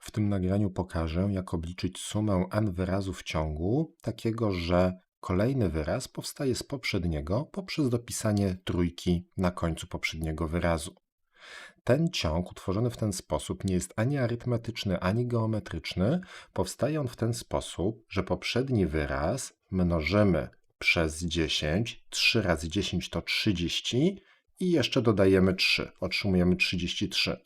W tym nagraniu pokażę, jak obliczyć sumę n wyrazów ciągu, takiego, że kolejny wyraz powstaje z poprzedniego poprzez dopisanie trójki na końcu poprzedniego wyrazu. Ten ciąg utworzony w ten sposób nie jest ani arytmetyczny, ani geometryczny. Powstaje on w ten sposób, że poprzedni wyraz mnożymy przez 10, 3 razy 10 to 30 i jeszcze dodajemy 3, otrzymujemy 33.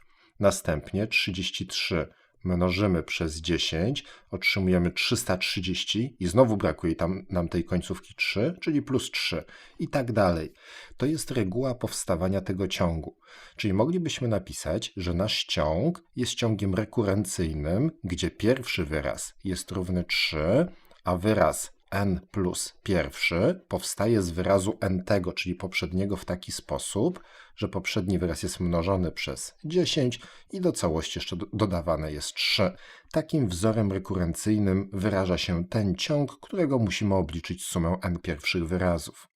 Następnie 33 mnożymy przez 10, otrzymujemy 330 i znowu brakuje tam, nam tej końcówki 3, czyli plus 3 i tak dalej. To jest reguła powstawania tego ciągu. Czyli moglibyśmy napisać, że nasz ciąg jest ciągiem rekurencyjnym, gdzie pierwszy wyraz jest równy 3, a wyraz n plus pierwszy powstaje z wyrazu n tego, czyli poprzedniego w taki sposób, że poprzedni wyraz jest mnożony przez 10 i do całości jeszcze dodawane jest 3. Takim wzorem rekurencyjnym wyraża się ten ciąg, którego musimy obliczyć sumę n pierwszych wyrazów.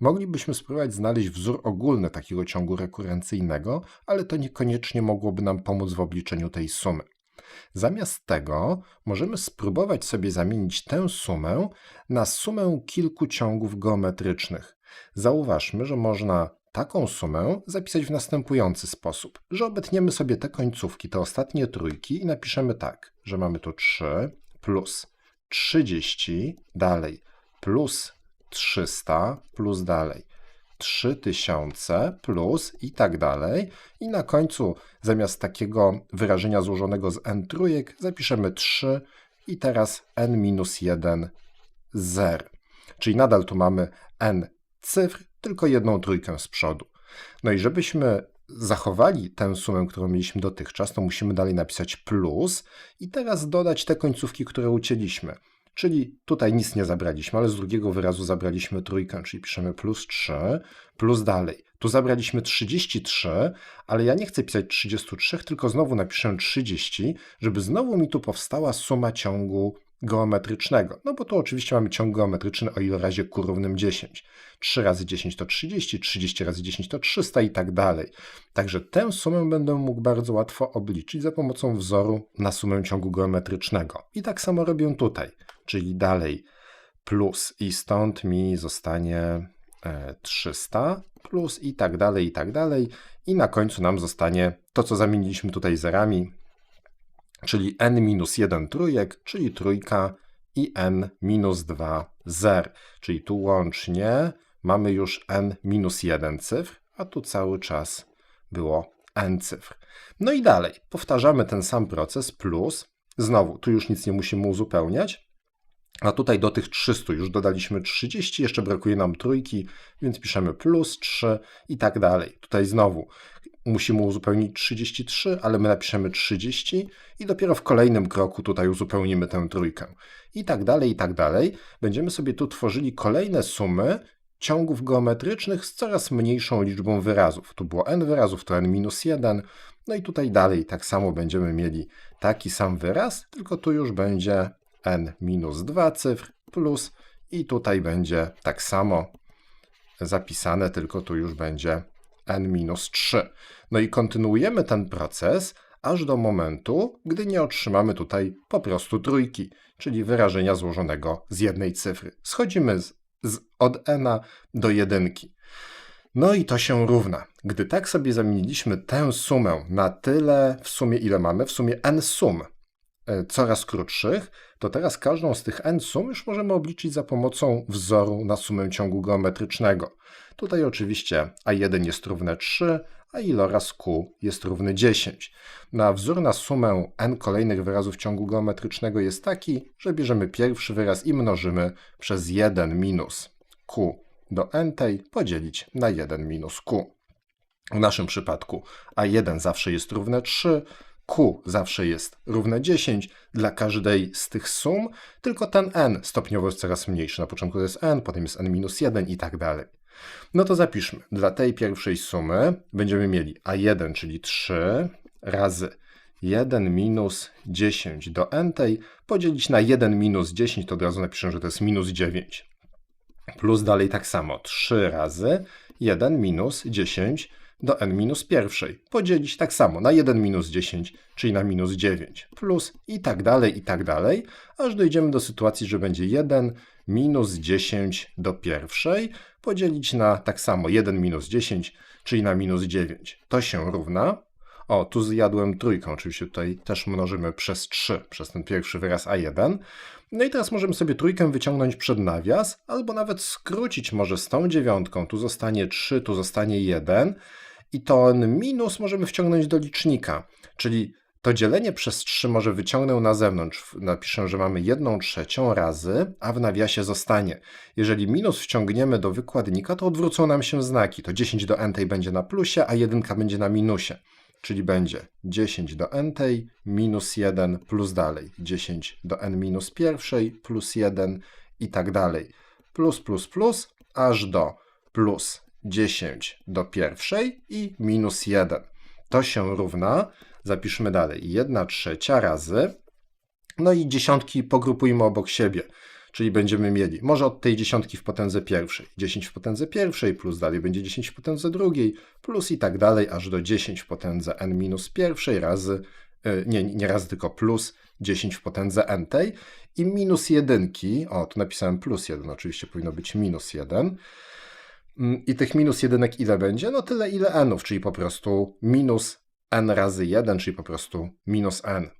Moglibyśmy spróbować znaleźć wzór ogólny takiego ciągu rekurencyjnego, ale to niekoniecznie mogłoby nam pomóc w obliczeniu tej sumy. Zamiast tego możemy spróbować sobie zamienić tę sumę na sumę kilku ciągów geometrycznych. Zauważmy, że można taką sumę zapisać w następujący sposób, że obetniemy sobie te końcówki, te ostatnie trójki i napiszemy tak, że mamy tu 3 plus 30, dalej plus 300 plus dalej 3000 plus i tak dalej. I na końcu zamiast takiego wyrażenia złożonego z n trójek zapiszemy 3 i teraz n minus 1 0. Czyli nadal tu mamy n cyfr, tylko jedną trójkę z przodu. No i żebyśmy zachowali tę sumę, którą mieliśmy dotychczas, to musimy dalej napisać plus i teraz dodać te końcówki, które ucięliśmy. Czyli tutaj nic nie zabraliśmy, ale z drugiego wyrazu zabraliśmy trójkę, czyli piszemy plus 3, plus dalej. Tu zabraliśmy 33, ale ja nie chcę pisać 33, tylko znowu napiszę 30, żeby znowu mi tu powstała suma ciągu geometrycznego. No bo tu oczywiście mamy ciąg geometryczny o ilorazie q równym 10. 3 razy 10 to 30, 30 razy 10 to 300 i tak dalej. Także tę sumę będę mógł bardzo łatwo obliczyć za pomocą wzoru na sumę ciągu geometrycznego. I tak samo robię tutaj, czyli dalej plus i stąd mi zostanie 300 e, plus i tak dalej, i tak dalej. I na końcu nam zostanie to, co zamieniliśmy tutaj zerami, czyli n minus 1 trójek, czyli trójka i n minus 2 zer. Czyli tu łącznie mamy już n minus 1 cyfr, a tu cały czas było n cyfr. No i dalej, powtarzamy ten sam proces plus, znowu, tu już nic nie musimy uzupełniać, a tutaj do tych 300 już dodaliśmy 30, jeszcze brakuje nam trójki, więc piszemy plus 3 i tak dalej. Tutaj znowu musimy uzupełnić 33, ale my napiszemy 30 i dopiero w kolejnym kroku tutaj uzupełnimy tę trójkę. I tak dalej, i tak dalej. Będziemy sobie tu tworzyli kolejne sumy ciągów geometrycznych z coraz mniejszą liczbą wyrazów. Tu było n wyrazów, to n minus 1. No i tutaj dalej tak samo będziemy mieli taki sam wyraz, tylko tu już będzie n minus 2 cyfr plus i tutaj będzie tak samo zapisane, tylko tu już będzie n-3. No i kontynuujemy ten proces aż do momentu, gdy nie otrzymamy tutaj po prostu trójki, czyli wyrażenia złożonego z jednej cyfry. Schodzimy z, z, od n do jedynki. No i to się równa. Gdy tak sobie zamieniliśmy tę sumę na tyle w sumie, ile mamy, w sumie n sum coraz krótszych, to teraz każdą z tych n sum już możemy obliczyć za pomocą wzoru na sumę ciągu geometrycznego. Tutaj oczywiście a1 jest równe 3, a iloraz q jest równy 10. Na wzór na sumę n kolejnych wyrazów ciągu geometrycznego jest taki, że bierzemy pierwszy wyraz i mnożymy przez 1 minus q do n tej podzielić na 1 minus q. W naszym przypadku a1 zawsze jest równe 3, q zawsze jest równe 10 dla każdej z tych sum, tylko ten n stopniowo jest coraz mniejszy. Na początku to jest n, potem jest n minus 1 i tak dalej. No to zapiszmy. Dla tej pierwszej sumy będziemy mieli a1, czyli 3 razy 1 minus 10 do n tej podzielić na 1 minus 10, to od razu napiszę, że to jest minus 9. Plus dalej tak samo 3 razy 1 minus 10 do n minus pierwszej, podzielić tak samo na 1 minus 10, czyli na minus 9, plus i tak dalej, i tak dalej, aż dojdziemy do sytuacji, że będzie 1 minus 10 do pierwszej, podzielić na tak samo 1 minus 10, czyli na minus 9. To się równa. O, tu zjadłem trójką, oczywiście tutaj też mnożymy przez 3, przez ten pierwszy wyraz a1. No i teraz możemy sobie trójkę wyciągnąć przed nawias, albo nawet skrócić może z tą dziewiątką. Tu zostanie 3, tu zostanie 1 i ten minus możemy wciągnąć do licznika, czyli to dzielenie przez 3 może wyciągnę na zewnątrz. Napiszę, że mamy 1 trzecią razy, a w nawiasie zostanie. Jeżeli minus wciągniemy do wykładnika, to odwrócą nam się znaki. To 10 do n będzie na plusie, a 1 będzie na minusie. Czyli będzie 10 do n minus 1 plus dalej 10 do n minus pierwszej plus 1 i tak dalej. Plus, plus, plus, aż do plus 10 do pierwszej i minus 1. To się równa, zapiszmy dalej, 1 trzecia razy, no i dziesiątki pogrupujmy obok siebie, czyli będziemy mieli, może od tej dziesiątki w potędze pierwszej, 10 w potędze pierwszej, plus dalej będzie 10 w potędze drugiej, plus i tak dalej, aż do 10 w potędze n minus pierwszej razy, y, nie, nie razy, tylko plus 10 w potędze n tej i minus jedynki, o tu napisałem plus 1, oczywiście powinno być minus 1, Mm, I tych minus jedynek ile będzie? No tyle ile nów, czyli po prostu minus n razy 1, czyli po prostu minus n.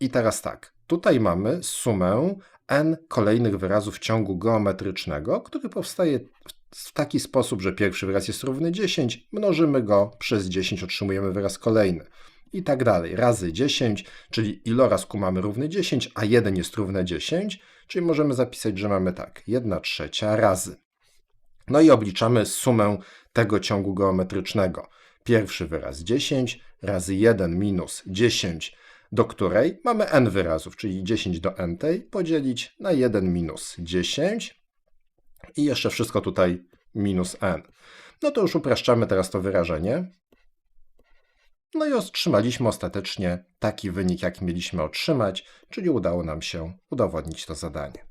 I teraz tak, tutaj mamy sumę n kolejnych wyrazów ciągu geometrycznego, który powstaje w taki sposób, że pierwszy wyraz jest równy 10, mnożymy go przez 10, otrzymujemy wyraz kolejny. I tak dalej, razy 10, czyli ilorazku mamy równy 10, a 1 jest równe 10, czyli możemy zapisać, że mamy tak, 1 trzecia razy. No i obliczamy sumę tego ciągu geometrycznego. Pierwszy wyraz 10 razy 1 minus 10, do której mamy n wyrazów, czyli 10 do n tej podzielić na 1 minus 10 i jeszcze wszystko tutaj minus n. No to już upraszczamy teraz to wyrażenie. No i otrzymaliśmy ostatecznie taki wynik, jaki mieliśmy otrzymać, czyli udało nam się udowodnić to zadanie.